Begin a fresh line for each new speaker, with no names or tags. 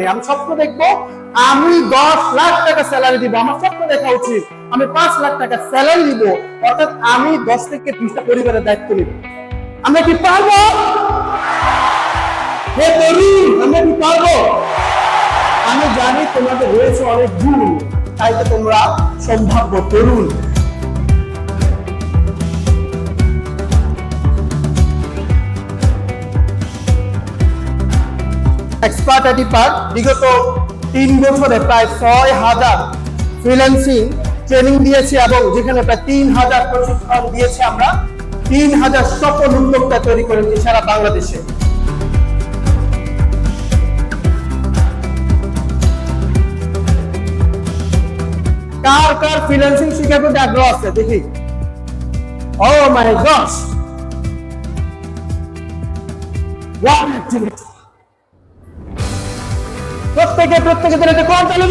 আমি স্বপ্ন দেখব, আমি দশ লাখ টাকা স্যালারি দিব। আমার স্বপ্ন দেখা উচিত। আমি পাঁচ লাখ টাকা স্যালারি দিব। অর্থাৎ আমি দশ থেকে বিশটা পরিবারের দায়িত্ব নিব। আমরা কি পারব? হে তরুণ, আমরা কি পারব? আমি জানি তোমাদের রয়েছে অনেক গুণ তাই তো তোমরা সম্ভাব্য তরুণ। এক্সপার্ট এডিপার বিগত তিন বছরে প্রায় ছয় হাজার ফ্রিল্যান্সিং ট্রেনিং দিয়েছি এবং যেখানে প্রায় তিন হাজার প্রশিক্ষণ দিয়েছি আমরা, তিন হাজার সফল উদ্যোক্তা তৈরি করেছি সারা বাংলাদেশে। কার কার ফ্রিল্যান্সিং শিখার প্রতি আগ্রহ আছে দেখি? ও মাই গস ওয়ান অ্যাক্টিভিটি প্রত্যেকে প্রত্যেকে কোন চালু